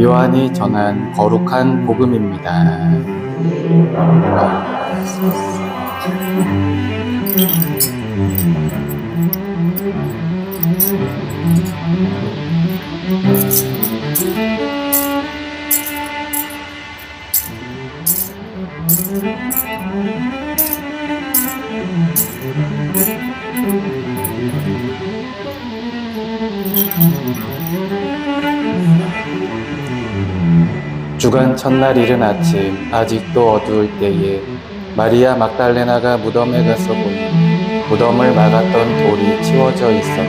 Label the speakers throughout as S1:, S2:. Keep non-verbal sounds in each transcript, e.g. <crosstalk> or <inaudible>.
S1: 요한이 전한 거룩한 복음입니다. 주간 첫날 이른 아침 아직도 어두울 때에 마리아 막달레나가 무덤에 가서 보니 무덤을 막았던 돌이 치워져 있었다.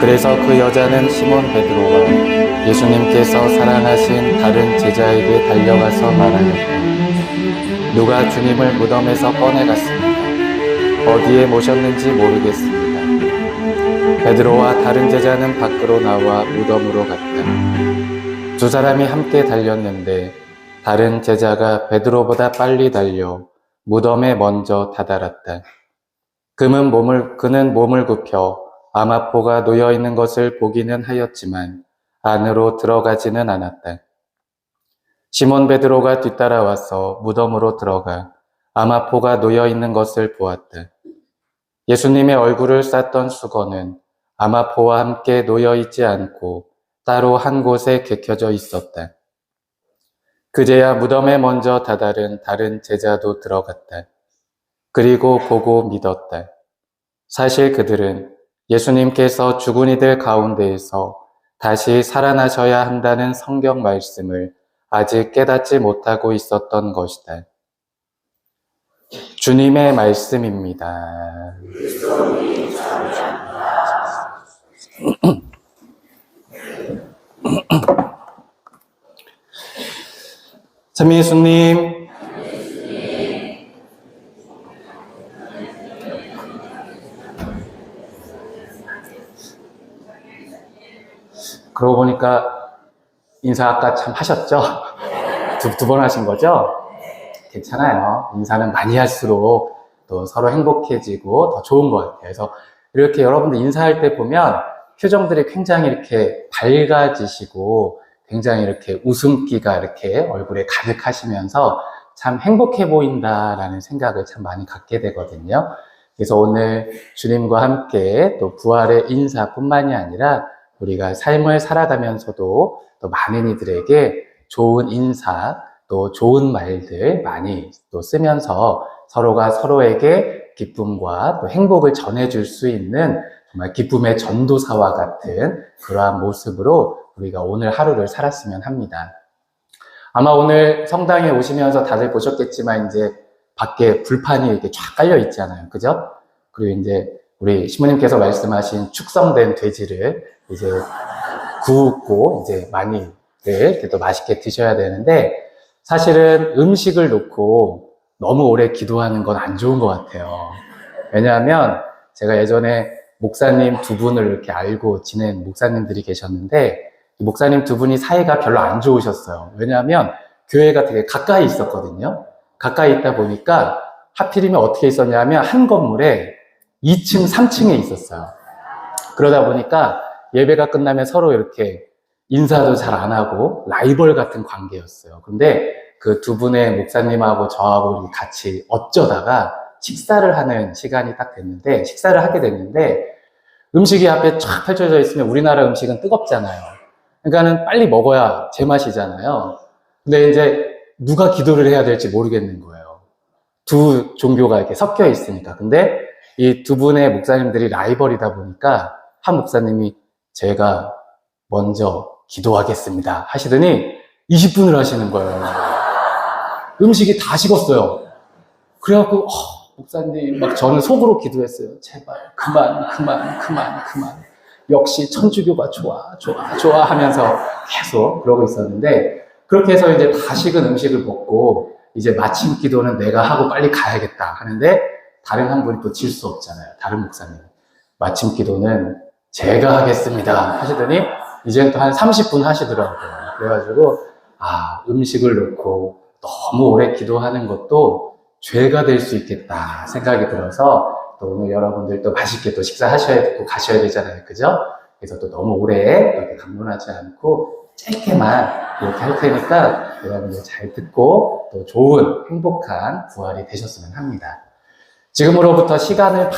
S1: 그래서 그 여자는 시몬 베드로와 예수님께서 사랑하신 다른 제자에게 달려가서 말하였다. 누가 주님을 무덤에서 꺼내갔습니다. 어디에 모셨는지 모르겠습니다. 베드로와 다른 제자는 밖으로 나와 무덤으로 갔다. 두 사람이 함께 달렸는데 다른 제자가 베드로보다 빨리 달려 무덤에 먼저 다다랐다. 그는 몸을, 그는 몸을 굽혀 아마포가 놓여 있는 것을 보기는 하였지만 안으로 들어가지는 않았다. 시몬 베드로가 뒤따라와서 무덤으로 들어가 아마포가 놓여 있는 것을 보았다. 예수님의 얼굴을 쌌던 수건은 아마포와 함께 놓여 있지 않고 따로 한 곳에 개켜져 있었다. 그제야 무덤에 먼저 다다른 다른 제자도 들어갔다. 그리고 보고 믿었다. 사실 그들은 예수님께서 죽은 이들 가운데에서 다시 살아나셔야 한다는 성경 말씀을 아직 깨닫지 못하고 있었던 것이다. 주님의 말씀입니다. <clears throat> 참미예수님, 그러고 보니까 인사 아까 참 하셨죠? 두, 두 번 하신 거죠? 괜찮아요. 인사는 많이 할수록 또 서로 행복해지고 더 좋은 것 같아요. 그래서 이렇게 여러분들 인사할 때 보면 표정들이 굉장히 이렇게 밝아지시고 굉장히 이렇게 웃음기가 이렇게 얼굴에 가득하시면서 참 행복해 보인다라는 생각을 참 많이 갖게 되거든요. 그래서 오늘 주님과 함께 또 부활의 인사뿐만이 아니라 우리가 삶을 살아가면서도 또 많은 이들에게 좋은 인사, 또 좋은 말들 많이 또 쓰면서 서로가 서로에게 기쁨과 또 행복을 전해줄 수 있는 정말 기쁨의 전도사와 같은 그러한 모습으로 우리가 오늘 하루를 살았으면 합니다. 아마 오늘 성당에 오시면서 다들 보셨겠지만 이제 밖에 불판이 이렇게 쫙 깔려 있잖아요. 그죠? 그리고 이제 우리 시모님께서 말씀하신 축성된 돼지를 이제 구우고 이제 많이들 이렇게 또 맛있게 드셔야 되는데 사실은 음식을 놓고 너무 오래 기도하는 건 안 좋은 것 같아요. 왜냐하면 제가 예전에 목사님 두 분을 이렇게 알고 지낸 목사님들이 계셨는데 목사님 두 분이 사이가 별로 안 좋으셨어요. 왜냐하면 교회가 되게 가까이 있었거든요. 가까이 있다 보니까 하필이면 어떻게 있었냐면 한 건물에 2층, 3층에 있었어요. 그러다 보니까 예배가 끝나면 서로 이렇게 인사도 잘 안 하고 라이벌 같은 관계였어요. 근데 그 두 분의 목사님하고 저하고 같이 어쩌다가 식사를 하는 시간이 딱 됐는데 식사를 하게 됐는데 음식이 앞에 쫙 펼쳐져 있으면 우리나라 음식은 뜨겁잖아요. 그러니까는 빨리 먹어야 제맛이잖아요. 근데 이제 누가 기도를 해야 될지 모르겠는 거예요. 두 종교가 이렇게 섞여 있으니까. 근데 이 두 분의 목사님들이 라이벌이다 보니까 한 목사님이 제가 먼저 기도하겠습니다 하시더니 20분을 하시는 거예요. 음식이 다 식었어요. 그래갖고 어, 목사님 막 저는 속으로 기도했어요. 제발 그만 그만 그만 그만. 역시 천주교가 좋아 좋아 좋아 하면서 계속 그러고 있었는데 그렇게 해서 이제 다 식은 음식을 먹고 이제 마침 기도는 내가 하고 빨리 가야겠다 하는데 다른 한 분이 또 질 수 없잖아요. 다른 목사님. 마침 기도는 제가 하겠습니다 하시더니 이제는 또 한 30분 하시더라고요. 그래가지고 아 음식을 놓고 너무 오래 기도하는 것도 죄가 될 수 있겠다 생각이 들어서 또 오늘 여러분들 또 맛있게 또 식사하셔야 되고 가셔야 되잖아요. 그죠? 그래서 또 너무 오래 이렇게 강론하지 않고 짧게만 이렇게 할 테니까 여러분들 잘 듣고 또 좋은 행복한 부활이 되셨으면 합니다. 지금으로부터 시간을 막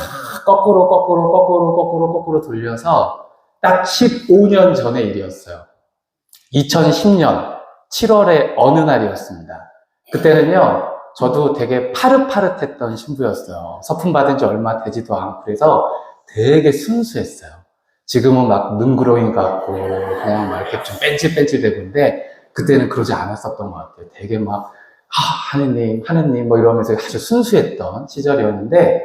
S1: 거꾸로 거꾸로 거꾸로 거꾸로 거꾸로 돌려서 딱 15년 전의 일이었어요. 2010년 7월의 어느 날이었습니다. 그때는요, 저도 되게 파릇파릇했던 신부였어요. 서품 받은 지 얼마 되지도 않고 그래서 되게 순수했어요. 지금은 막 능그로인 같고 그냥 막 이렇게 좀 뺀질뺀질되고 있는데 그때는 그러지 않았었던 것 같아요. 되게 막 아, 하느님, 하느님 뭐 이러면서 아주 순수했던 시절이었는데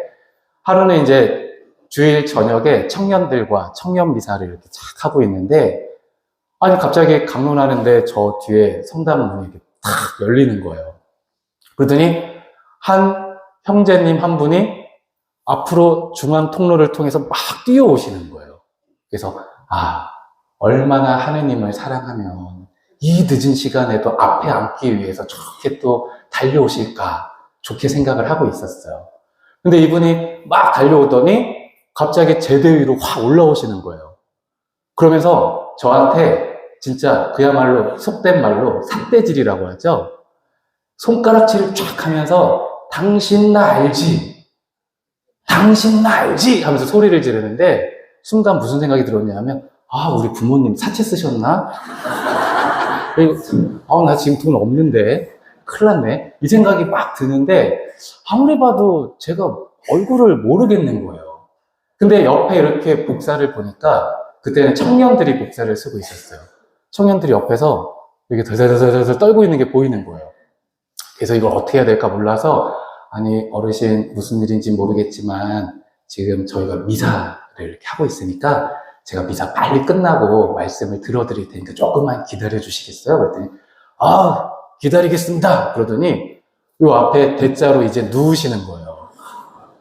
S1: 하루는 이제 주일 저녁에 청년들과 청년 미사를 이렇게 착 하고 있는데 아니 갑자기 강론하는데 저 뒤에 성당 문이 이렇게 탁 열리는 거예요. 그러더니 한 형제님 한 분이 앞으로 중앙 통로를 통해서 막 뛰어오시는 거예요. 그래서 아 얼마나 하느님을 사랑하면 이 늦은 시간에도 앞에 앉기 위해서 저렇게 또 달려오실까 좋게 생각을 하고 있었어요. 근데 이분이 막 달려오더니 갑자기 제대 위로 확 올라오시는 거예요. 그러면서 저한테 진짜 그야말로 속된 말로 삿대질이라고 하죠. 손가락질을 쫙 하면서 당신 나 알지? 당신 나 알지? 하면서 소리를 지르는데 순간 무슨 생각이 들었냐면 아 우리 부모님 사채 쓰셨나? <laughs> 아나 지금 돈 없는데 큰일 났네 이 생각이 막 드는데 아무리 봐도 제가 얼굴을 모르겠는 거예요 근데 옆에 이렇게 복사를 보니까 그때는 청년들이 복사를 쓰고 있었어요 청년들이 옆에서 이렇게 덜덜덜덜 떨고 있는 게 보이는 거예요. 그래서 이걸 어떻게 해야 될까 몰라서 아니 어르신 무슨 일인지 모르겠지만 지금 저희가 미사를 이렇게 하고 있으니까 제가 미사 빨리 끝나고 말씀을 들어드릴 테니까 조금만 기다려 주시겠어요? 그랬더니 아 기다리겠습니다. 그러더니 요 앞에 대자로 이제 누우시는 거예요.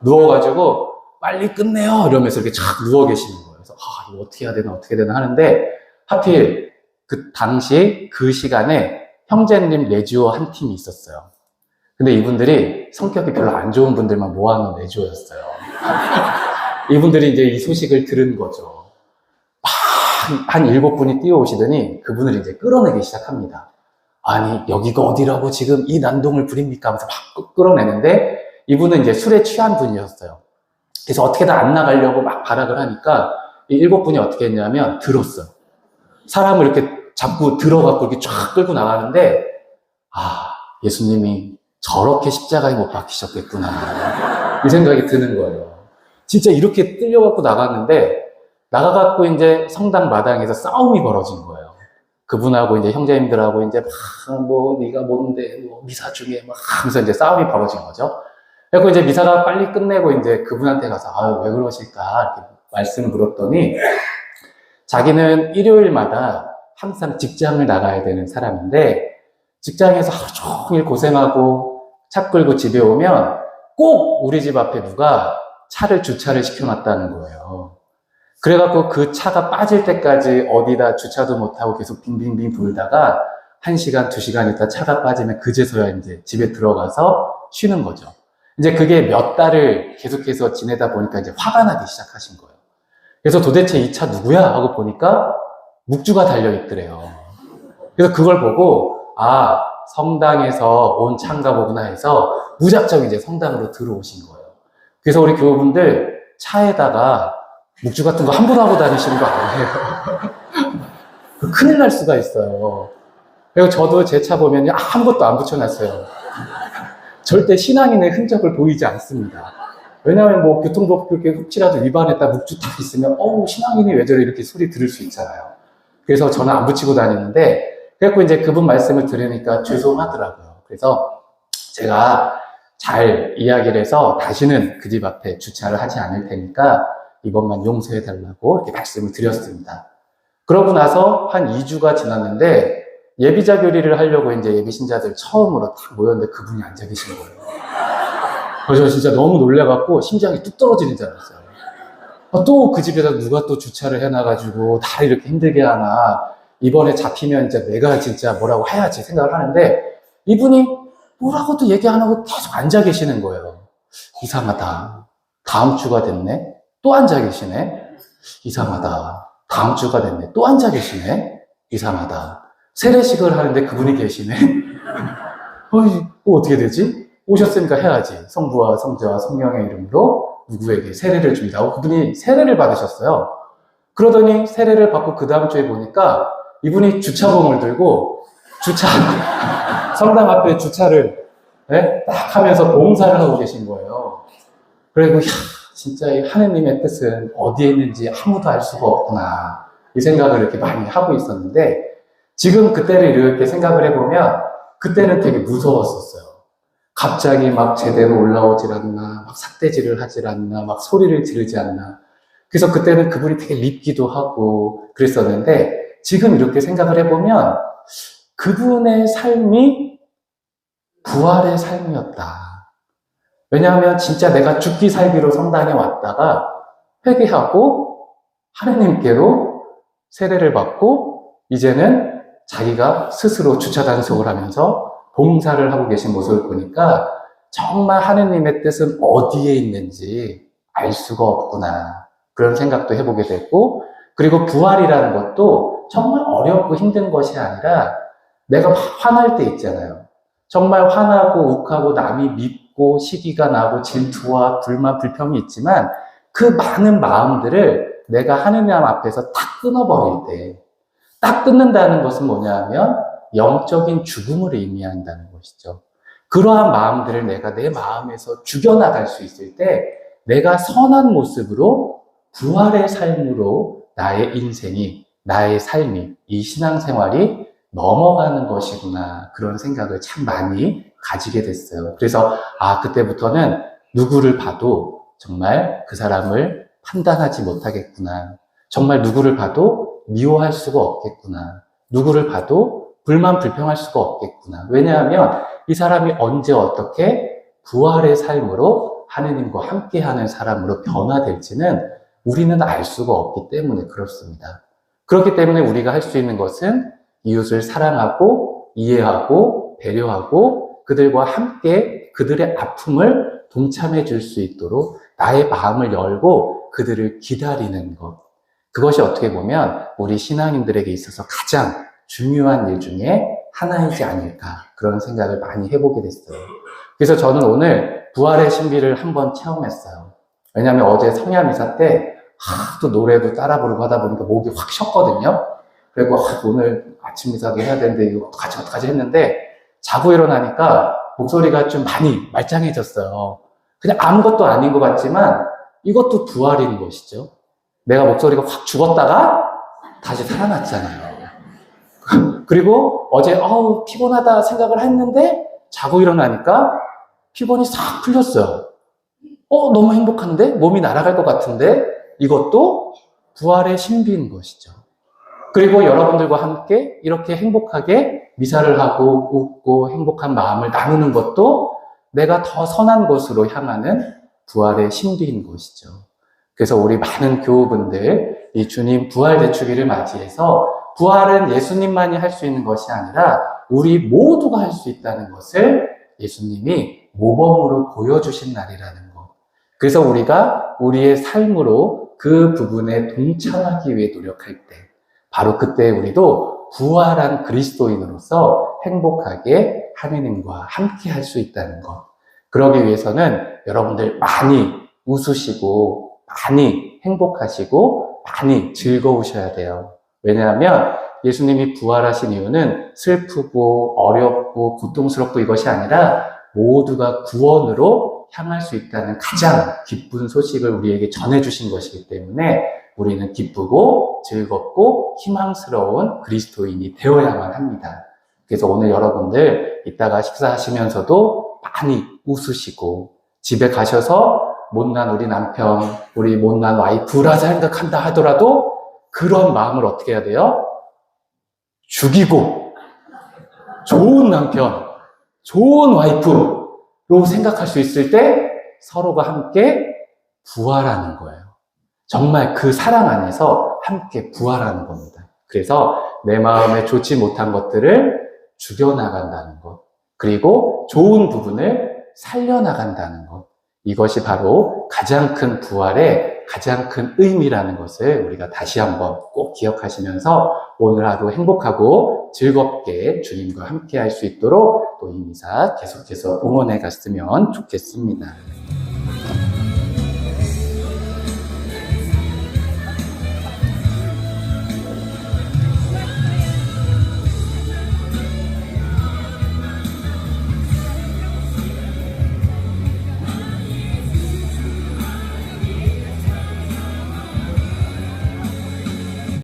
S1: 누워가지고 빨리 끝내요! 이러면서 이렇게 착 누워 계시는 거예요. 그래서 아 이거 어떻게 해야 되나 어떻게 되나 하는데 하필 그 당시 그 시간에 형제님 레지오 한 팀이 있었어요. 근데 이분들이 성격이 별로 안 좋은 분들만 모아놓은 레지오였어요. <laughs> 이분들이 이제 이 소식을 들은 거죠. 막한 일곱 분이 뛰어오시더니 그분을 이제 끌어내기 시작합니다. 아니, 여기가 어디라고 지금 이 난동을 부립니까? 하면서 막 끌어내는데 이분은 이제 술에 취한 분이었어요. 그래서 어떻게든 안 나가려고 막 발악을 하니까 이 일곱 분이 어떻게 했냐면 들었어요. 사람을 이렇게 자꾸 들어갖고 이렇게 쫙 끌고 나가는데, 아, 예수님이 저렇게 십자가에 못 박히셨겠구나. 이 생각이 드는 거예요. 진짜 이렇게 끌려갖고 나갔는데, 나가갖고 이제 성당 마당에서 싸움이 벌어진 거예요. 그분하고 이제 형제님들하고 이제 막, 뭐, 네가 뭔데, 뭐, 미사 중에 막 하면서 이제 싸움이 벌어진 거죠. 그래서 이제 미사가 빨리 끝내고 이제 그분한테 가서, 아유, 왜 그러실까? 이렇게 말씀을 물었더니, 자기는 일요일마다 항상 직장을 나가야 되는 사람인데 직장에서 하루 종일 고생하고 차 끌고 집에 오면 꼭 우리 집 앞에 누가 차를 주차를 시켜놨다는 거예요. 그래갖고 그 차가 빠질 때까지 어디다 주차도 못하고 계속 빙빙빙 돌다가 한 시간, 두 시간 있다 차가 빠지면 그제서야 이제 집에 들어가서 쉬는 거죠. 이제 그게 몇 달을 계속해서 지내다 보니까 이제 화가 나기 시작하신 거예요. 그래서 도대체 이 차 누구야? 하고 보니까 묵주가 달려있더래요. 그래서 그걸 보고, 아, 성당에서 온 차인가 보구나 해서 무작정 이제 성당으로 들어오신 거예요. 그래서 우리 교우분들 차에다가 묵주 같은 거 함부로 하고 다니시는 거 아니에요. <laughs> 큰일 날 수가 있어요. 그리고 저도 제 차 보면 아무것도 안 붙여놨어요. 절대 신앙인의 흔적을 보이지 않습니다. 왜냐하면 뭐 교통법 그렇게 혹시라도 위반했다 묵주 딱 있으면 어우 신앙인이 왜 저래 이렇게 소리 들을 수 있잖아요. 그래서 저는 안 붙이고 다니는데 그래갖고 이제 그분 말씀을 들으니까 죄송하더라고요. 그래서 제가 잘 이야기를 해서 다시는 그 집 앞에 주차를 하지 않을 테니까 이번만 용서해 달라고 이렇게 말씀을 드렸습니다. 그러고 나서 한 2주가 지났는데 예비자 교리를 하려고 이제 예비 신자들 처음으로 딱 모였는데 그분이 앉아 계신 거예요. 그래서 저 진짜 너무 놀래갖고 심장이 뚝 떨어지는 줄 알았어요. 아, 또그 집에다 누가 또 주차를 해놔가지고 다 이렇게 힘들게 하나. 이번에 잡히면 이제 내가 진짜 뭐라고 해야지 생각을 하는데 이분이 뭐라고도 얘기 안 하고 계속 앉아 계시는 거예요. 이상하다. 다음 주가 됐네. 또 앉아 계시네. 이상하다. 다음 주가 됐네. 또 앉아 계시네. 이상하다. 세례식을 하는데 그분이 계시네. <laughs> 어이, 뭐 어떻게 되지? 오셨으니까 해야지. 성부와 성자와 성령의 이름으로 누구에게 세례를 줍니다. 하고 그분이 세례를 받으셨어요. 그러더니 세례를 받고 그 다음 주에 보니까 이분이 주차봉을 들고 주차, <laughs> 성당 앞에 주차를 예? 딱 하면서 봉사를 하고 계신 거예요. 그리고, 야, 진짜 이 하느님의 뜻은 어디에 있는지 아무도 알 수가 없구나. 이 생각을 이렇게 많이 하고 있었는데, 지금 그때를 이렇게 생각을 해보면, 그때는 되게 무서웠었어요. 갑자기 막 제대로 올라오질 않나, 막 삿대질을 하질 않나, 막 소리를 지르지 않나. 그래서 그때는 그분이 되게 밉기도 하고 그랬었는데, 지금 이렇게 생각을 해보면, 그분의 삶이 부활의 삶이었다. 왜냐하면 진짜 내가 죽기 살기로 성당에 왔다가 회개하고 하느님께로 세례를 받고 이제는 자기가 스스로 주차 단속을 하면서 봉사를 하고 계신 모습을 보니까 정말 하느님의 뜻은 어디에 있는지 알 수가 없구나. 그런 생각도 해보게 되고 그리고 부활이라는 것도 정말 어렵고 힘든 것이 아니라 내가 막 화날 때 있잖아요. 정말 화나고 욱하고 남이 밉고 시기가 나고 질투와 불만, 불평이 있지만 그 많은 마음들을 내가 하느님 앞에서 딱 끊어버릴 때, 딱 끊는다는 것은 뭐냐 하면 영적인 죽음을 의미한다는 것이죠. 그러한 마음들을 내가 내 마음에서 죽여나갈 수 있을 때 내가 선한 모습으로 부활의 삶으로 나의 인생이, 나의 삶이, 이 신앙생활이 넘어가는 것이구나. 그런 생각을 참 많이 가지게 됐어요. 그래서, 아, 그때부터는 누구를 봐도 정말 그 사람을 판단하지 못하겠구나. 정말 누구를 봐도 미워할 수가 없겠구나. 누구를 봐도 불만 불평할 수가 없겠구나. 왜냐하면 이 사람이 언제 어떻게 부활의 삶으로 하느님과 함께하는 사람으로 변화될지는 우리는 알 수가 없기 때문에 그렇습니다. 그렇기 때문에 우리가 할 수 있는 것은 이웃을 사랑하고 이해하고 배려하고 그들과 함께 그들의 아픔을 동참해 줄 수 있도록 나의 마음을 열고 그들을 기다리는 것. 그것이 어떻게 보면 우리 신앙인들에게 있어서 가장 중요한 일 중에 하나이지 않을까 그런 생각을 많이 해보게 됐어요. 그래서 저는 오늘 부활의 신비를 한번 체험했어요. 왜냐하면 어제 성야 미사 때 하도 노래도 따라 부르고 하다 보니까 목이 확 쉬었거든요. 그리고 아, 오늘 아침 미사도 해야 되는데 이거 어떡하지 어떡하지 했는데 자고 일어나니까 목소리가 좀 많이 말짱해졌어요. 그냥 아무것도 아닌 것 같지만 이것도 부활인 것이죠. 내가 목소리가 확 죽었다가 다시 살아났잖아요. 그리고 어제 어우 피곤하다 생각을 했는데 자고 일어나니까 피곤이 싹 풀렸어요. 어 너무 행복한데 몸이 날아갈 것 같은데 이것도 부활의 신비인 것이죠. 그리고 여러분들과 함께 이렇게 행복하게 미사를 하고 웃고 행복한 마음을 나누는 것도 내가 더 선한 곳으로 향하는 부활의 신비인 것이죠. 그래서 우리 많은 교우분들 이 주님 부활 대축일을 맞이해서 부활은 예수님만이 할 수 있는 것이 아니라 우리 모두가 할 수 있다는 것을 예수님이 모범으로 보여주신 날이라는 것. 그래서 우리가 우리의 삶으로 그 부분에 동참하기 위해 노력할 때 바로 그때 우리도 부활한 그리스도인으로서 행복하게 하느님과 함께 할 수 있다는 것. 그러기 위해서는 여러분들 많이 웃으시고, 많이 행복하시고, 많이 즐거우셔야 돼요. 왜냐하면 예수님이 부활하신 이유는 슬프고, 어렵고, 고통스럽고 이것이 아니라 모두가 구원으로 향할 수 있다는 가장 기쁜 소식을 우리에게 전해주신 것이기 때문에 우리는 기쁘고 즐겁고 희망스러운 그리스도인이 되어야만 합니다. 그래서 오늘 여러분들 이따가 식사하시면서도 많이 웃으시고 집에 가셔서 못난 우리 남편, 우리 못난 와이프라 생각한다 하더라도 그런 마음을 어떻게 해야 돼요? 죽이고 좋은 남편, 좋은 와이프로 생각할 수 있을 때 서로가 함께 부활하는 거예요. 정말 그 사랑 안에서 함께 부활하는 겁니다. 그래서 내 마음에 좋지 못한 것들을 죽여나간다는 것. 그리고 좋은 부분을 살려나간다는 것. 이것이 바로 가장 큰 부활의 가장 큰 의미라는 것을 우리가 다시 한번 꼭 기억하시면서 오늘 하루 행복하고 즐겁게 주님과 함께 할 수 있도록 또 이 미사 계속해서 응원해 갔으면 좋겠습니다.